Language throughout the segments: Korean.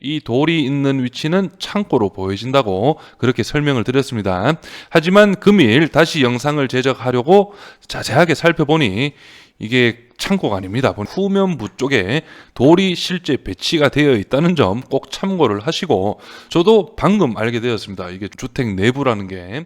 이 돌이 있는 위치는 창고로 보여진다고 그렇게 설명을 드렸습니다. 하지만 금일 다시 영상을 제작하려고 자세하게 살펴보니 이게 창고가 아닙니다. 후면부 쪽에 돌이 실제 배치가 되어 있다는 점 꼭 참고를 하시고 저도 방금 알게 되었습니다. 이게 주택 내부라는 게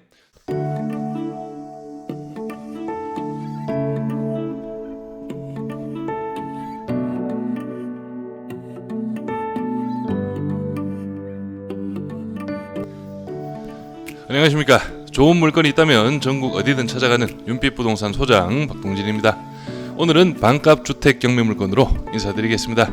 안녕하십니까. 좋은 물건이 있다면 전국 어디든 찾아가는 윤빛 부동산 소장 박동진입니다. 오늘은 반값 주택 경매 물건으로 인사드리겠습니다.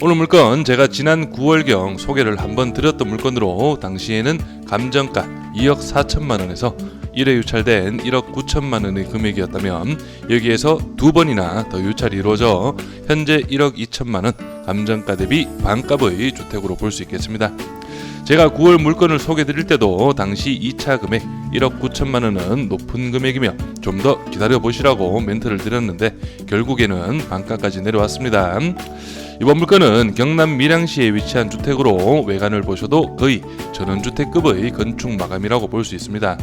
오늘 물건 제가 지난 9월경 소개를 한번 드렸던 물건으로 당시에는 감정가 2억 4천만 원에서 1회 유찰된 1억 9천만 원의 금액이었다면 여기에서 두 번이나 더 유찰이 이루어져 현재 1억 2천만 원 감정가 대비 반값의 주택으로 볼 수 있겠습니다. 제가 9월 물건을 소개 드릴 때도 당시 2차 금액 1억 9천만 원은 높은 금액이며 좀 더 기다려 보시라고 멘트를 드렸는데 결국에는 반가까지 내려왔습니다. 이번 물건은 경남 밀양시에 위치한 주택으로 외관을 보셔도 거의 전원주택급의 건축 마감이라고 볼 수 있습니다.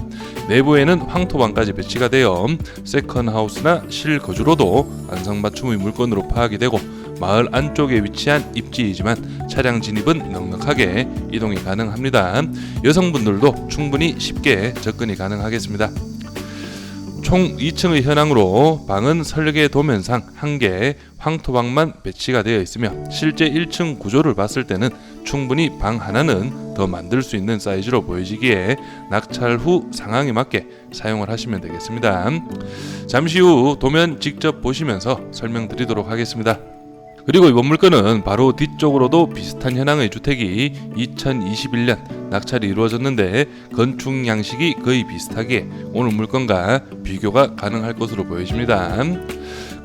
내부에는 황토방까지 배치가 되어 세컨하우스나 실거주로도 안성맞춤의 물건으로 파악이 되고 마을 안쪽에 위치한 입지이지만 차량 진입은 넉넉하게 이동이 가능합니다. 여성분들도 충분히 쉽게 접근이 가능하겠습니다. 총 2층의 현황으로 방은 설계 도면상 한 개, 황토방만 배치가 되어 있으며 실제 1층 구조를 봤을 때는 충분히 방 하나는 더 만들 수 있는 사이즈로 보여지기에 낙찰 후 상황에 맞게 사용을 하시면 되겠습니다. 잠시 후 도면 직접 보시면서 설명드리도록 하겠습니다. 그리고 이번 물건은 바로 뒤쪽으로도 비슷한 현황의 주택이 2021년 낙찰이 이루어졌는데 건축 양식이 거의 비슷하게 오늘 물건과 비교가 가능할 것으로 보여집니다.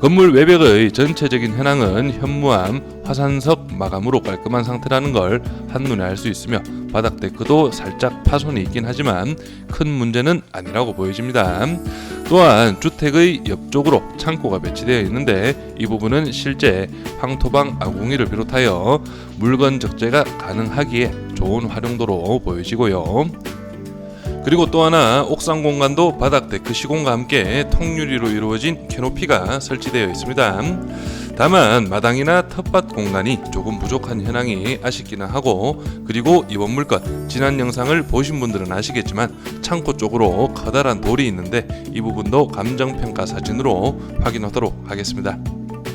건물 외벽의 전체적인 현황은 현무암, 화산석 마감으로 깔끔한 상태라는 걸 한눈에 알 수 있으며 바닥 데크도 살짝 파손이 있긴 하지만 큰 문제는 아니라고 보여집니다. 또한 주택의 옆쪽으로 창고가 배치되어 있는데 이 부분은 실제 황토방 아궁이를 비롯하여 물건 적재가 가능하기에 좋은 활용도로 보여지고요. 그리고 또 하나 옥상 공간도 바닥 데크 시공과 함께 통유리로 이루어진 캐노피가 설치되어 있습니다. 다만 마당이나 텃밭 공간이 조금 부족한 현황이 아쉽기는 하고 그리고 이번 물건 지난 영상을 보신 분들은 아시겠지만 창고 쪽으로 커다란 돌이 있는데 이 부분도 감정평가 사진으로 확인하도록 하겠습니다.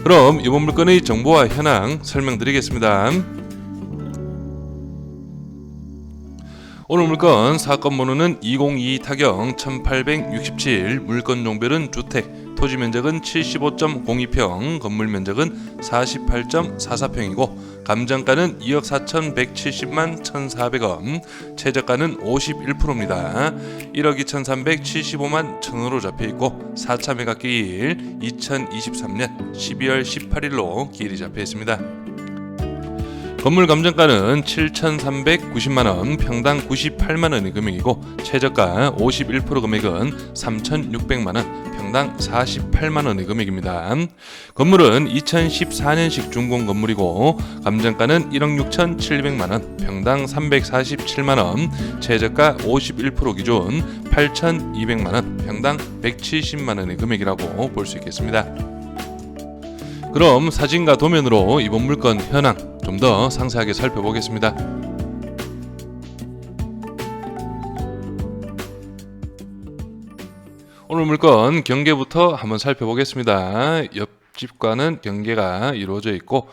그럼 이번 물건의 정보와 현황 설명드리겠습니다. 오늘 물건 사건 번호는 2022 타경 1867 물건 종별은 주택 토지 면적은 75.02평 건물 면적은 48.44평이고 감정가는 2억 4,170만 1,400원 최저가는 51%입니다. 1억 2,375만 1,000원으로 잡혀 있고 4차 매각 기일 2023년 12월 18일로 기일이 잡혀 있습니다 건물 감정가는 7,390만 원, 평당 98만 원의 금액이고 최저가 51% 금액은 3,600만 원, 평당 48만 원의 금액입니다. 건물은 2014년식 준공 건물이고 감정가는 1억 6,700만 원, 평당 347만 원, 최저가 51% 기준 8,200만 원, 평당 170만 원의 금액이라고 볼 수 있겠습니다. 그럼 사진과 도면으로 이번 물건 현황 좀 더 상세하게 살펴보겠습니다. 오늘 물건 경계부터 한번 살펴보겠습니다. 옆집과는 경계가 이루어져 있고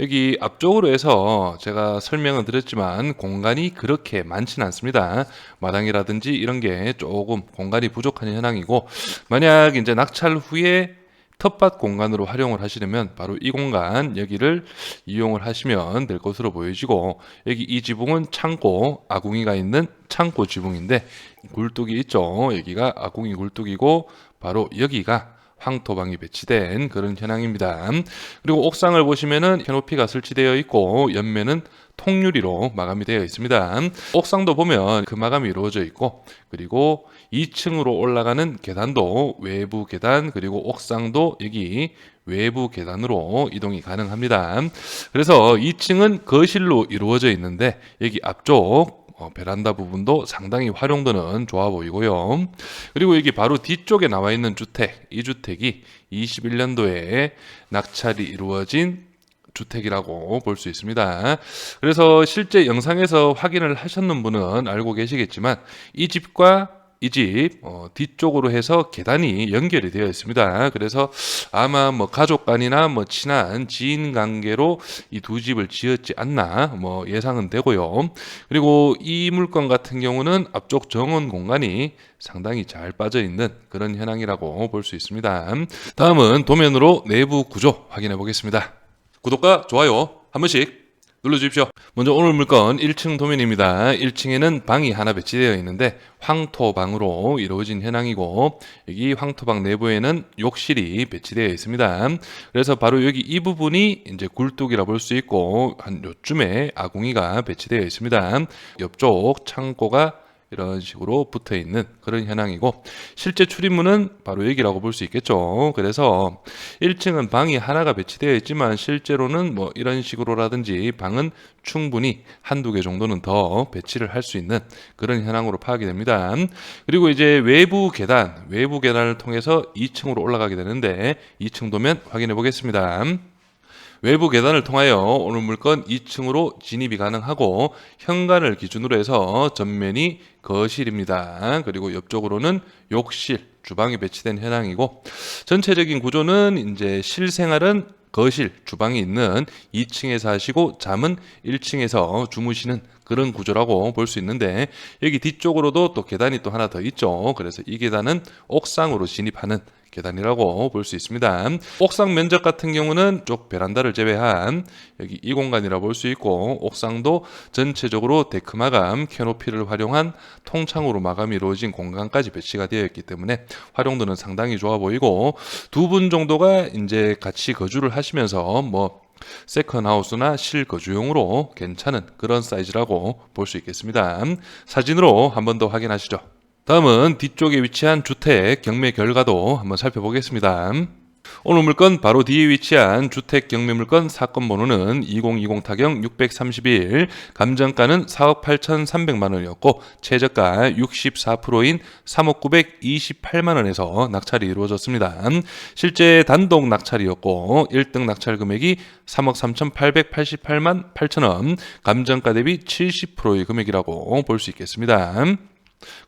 여기 앞쪽으로 해서 제가 설명을 드렸지만 공간이 그렇게 많지는 않습니다. 마당이라든지 이런 게 조금 공간이 부족한 현황이고 만약 이제 낙찰 후에 텃밭 공간으로 활용을 하시려면 바로 이 공간 여기를 이용을 하시면 될 것으로 보여지고 여기 이 지붕은 창고 아궁이가 있는 창고 지붕인데 굴뚝이 있죠. 여기가 아궁이 굴뚝이고 바로 여기가 황토방이 배치된 그런 현황입니다. 그리고 옥상을 보시면은 캐노피가 설치되어 있고 옆면은 통유리로 마감이 되어 있습니다. 옥상도 보면 그 마감이 이루어져 있고 그리고 2층으로 올라가는 계단도 외부 계단 그리고 옥상도 여기 외부 계단으로 이동이 가능합니다. 그래서 2층은 거실로 이루어져 있는데 여기 앞쪽 어, 베란다 부분도 상당히 활용도는 좋아 보이고요. 그리고 여기 바로 뒤쪽에 나와 있는 주택, 이 주택이 21년도에 낙찰이 이루어진 주택이라고 볼 수 있습니다. 그래서 실제 영상에서 확인을 하셨는 분은 알고 계시겠지만 이 집과 이집 어, 뒤쪽으로 해서 계단이 연결이 되어 있습니다. 그래서 아마 뭐 가족 간이나 뭐 친한 지인 관계로 이 두 집을 지었지 않나 뭐 예상은 되고요. 그리고 이 물건 같은 경우는 앞쪽 정원 공간이 상당히 잘 빠져 있는 그런 현황이라고 볼 수 있습니다. 다음은 도면으로 내부 구조 확인해 보겠습니다. 구독과 좋아요 한 번씩 눌러주십시오. 먼저 오늘 물건 1층 도면입니다. 1층에는 방이 하나 배치되어 있는데 황토방으로 이루어진 현황이고 여기 황토방 내부에는 욕실이 배치되어 있습니다. 그래서 바로 여기 이 부분이 이제 굴뚝이라 볼 수 있고 한 요쯤에 아궁이가 배치되어 있습니다. 옆쪽 창고가 이런 식으로 붙어 있는 그런 현황이고 실제 출입문은 바로 여기라고 볼 수 있겠죠. 그래서 1층은 방이 하나가 배치되어 있지만 실제로는 뭐 이런 식으로라든지 방은 충분히 한두 개 정도는 더 배치를 할 수 있는 그런 현황으로 파악이 됩니다. 그리고 이제 외부 계단, 외부 계단을 통해서 2층으로 올라가게 되는데 2층 도면 확인해 보겠습니다. 외부 계단을 통하여 오늘 물건 2층으로 진입이 가능하고 현관을 기준으로 해서 전면이 거실입니다. 그리고 옆쪽으로는 욕실, 주방이 배치된 현황이고 전체적인 구조는 이제 실생활은 거실, 주방이 있는 2층에서 하시고 잠은 1층에서 주무시는 그런 구조라고 볼 수 있는데 여기 뒤쪽으로도 또 계단이 또 하나 더 있죠. 그래서 이 계단은 옥상으로 진입하는 계단이라고 볼 수 있습니다. 옥상 면적 같은 경우는 쪽 베란다를 제외한 여기 이 공간이라 볼 수 있고 옥상도 전체적으로 데크 마감 캐노피를 활용한 통창으로 마감이 이루어진 공간까지 배치가 되어 있기 때문에 활용도는 상당히 좋아 보이고 두 분 정도가 이제 같이 거주를 하시면서 뭐 세컨 하우스나 실거주용으로 괜찮은 그런 사이즈라고 볼 수 있겠습니다. 사진으로 한 번 더 확인하시죠. 다음은 뒤쪽에 위치한 주택 경매 결과도 한번 살펴보겠습니다. 오늘 물건 바로 뒤에 위치한 주택 경매 물건 사건 번호는 2020 타경 631, 감정가는 4억 8,300만 원이었고 최저가 64%인 3억 928만 원에서 낙찰이 이루어졌습니다. 실제 단독 낙찰이었고 1등 낙찰 금액이 3억 3,888만 8천 원, 감정가 대비 70%의 금액이라고 볼 수 있겠습니다.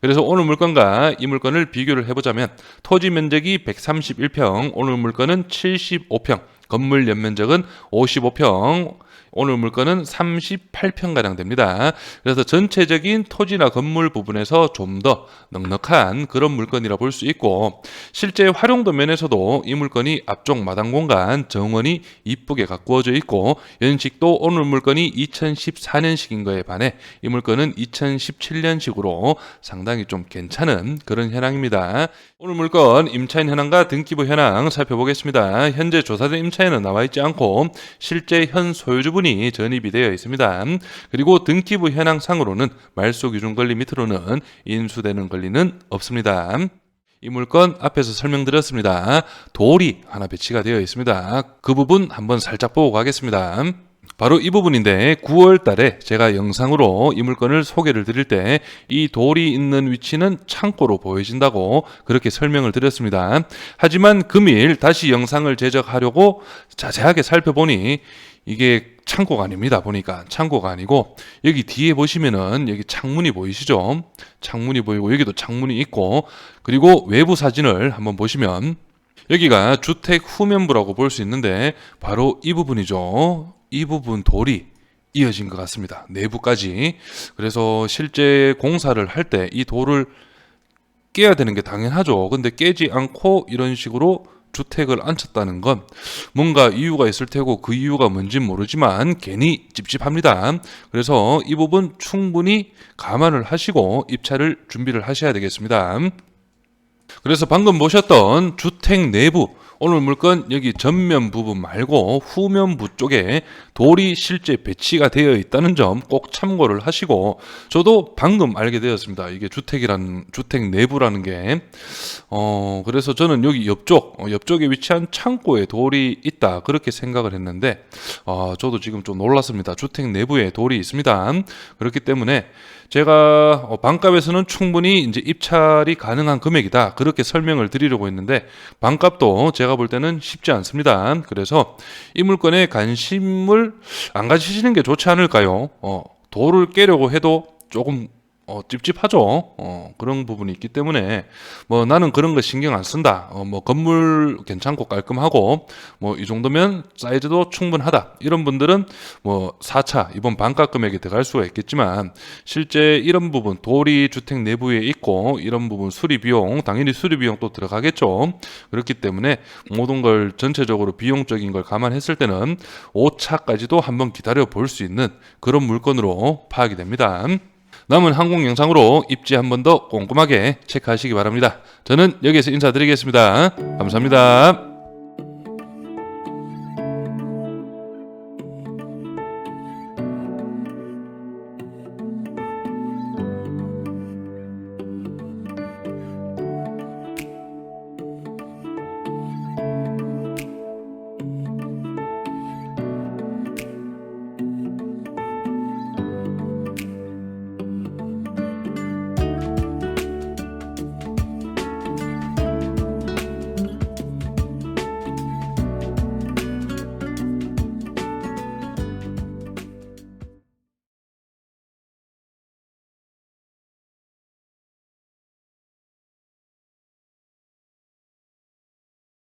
그래서 오늘 물건과 이 물건을 비교를 해보자면 토지 면적이 131평, 오늘 물건은 75평, 건물 연면적은 55평, 오늘 물건은 38평가량 됩니다. 그래서 전체적인 토지나 건물 부분에서 좀 더 넉넉한 그런 물건이라 볼 수 있고 실제 활용도 면에서도 이 물건이 앞쪽 마당 공간 정원이 이쁘게 가꾸어져 있고 연식도 오늘 물건이 2014년식인 거에 반해 이 물건은 2017년식으로 상당히 좀 괜찮은 그런 현황입니다. 오늘 물건 임차인 현황과 등기부 현황 살펴보겠습니다. 현재 조사된 임차인은 나와 있지 않고 실제 현 소유주분이 전입이 되어 있습니다. 그리고 등기부 현황상으로는 말소 기준 권리 밑으로는 인수되는 권리는 없습니다. 이 물건 앞에서 설명드렸습니다. 돌이 하나 배치가 되어 있습니다. 그 부분 한번 살짝 보고 가겠습니다. 바로 이 부분인데 9월 달에 제가 영상으로 이 물건을 소개를 드릴 때 이 돌이 있는 위치는 창고로 보여진다고 그렇게 설명을 드렸습니다. 하지만 금일 다시 영상을 제작하려고 자세하게 살펴보니 이게 창고가 아닙니다. 보니까 창고가 아니고 여기 뒤에 보시면은 여기 창문이 보이시죠? 창문이 보이고 여기도 창문이 있고 그리고 외부 사진을 한번 보시면 여기가 주택 후면부라고 볼 수 있는데 바로 이 부분이죠. 이 부분 돌이 이어진 것 같습니다. 내부까지. 그래서 실제 공사를 할 때 이 돌을 깨야 되는 게 당연하죠. 근데 깨지 않고 이런 식으로 주택을 앉혔다는 건 뭔가 이유가 있을 테고 그 이유가 뭔진 모르지만 괜히 찝찝합니다. 그래서 이 부분 충분히 감안을 하시고 입찰을 준비를 하셔야 되겠습니다. 그래서 방금 보셨던 주택 내부 오늘 물건 여기 전면 부분 말고 후면부 쪽에 돌이 실제 배치가 되어 있다는 점 꼭 참고를 하시고 저도 방금 알게 되었습니다. 이게 주택이라는 주택 내부라는 게 어, 그래서 저는 여기 옆쪽, 어, 옆쪽에 위치한 창고에 돌이 있다. 그렇게 생각을 했는데, 아, 저도 지금 좀 놀랐습니다. 주택 내부에 돌이 있습니다. 그렇기 때문에 제가 어, 반값에서는 충분히 이제 입찰이 가능한 금액이다. 그렇게 설명을 드리려고 했는데, 반값도 제가 볼 때는 쉽지 않습니다. 그래서 이 물건에 관심을 안 가지시는 게 좋지 않을까요? 어, 돌을 깨려고 해도 조금 어, 찝찝하죠. 어, 그런 부분이 있기 때문에 뭐 나는 그런 거 신경 안 쓴다. 어, 뭐 건물 괜찮고 깔끔하고 뭐 이 정도면 사이즈도 충분하다. 이런 분들은 뭐 4차 이번 반가 금액에 들어갈 수가 있겠지만 실제 이런 부분 돌이 주택 내부에 있고 이런 부분 수리 비용 당연히 수리 비용 또 들어가겠죠. 그렇기 때문에 모든 걸 전체적으로 비용적인 걸 감안했을 때는 5차까지도 한번 기다려 볼 수 있는 그런 물건으로 파악이 됩니다. 남은 항공 영상으로 입지 한 번 더 꼼꼼하게 체크하시기 바랍니다. 저는 여기서 인사드리겠습니다. 감사합니다.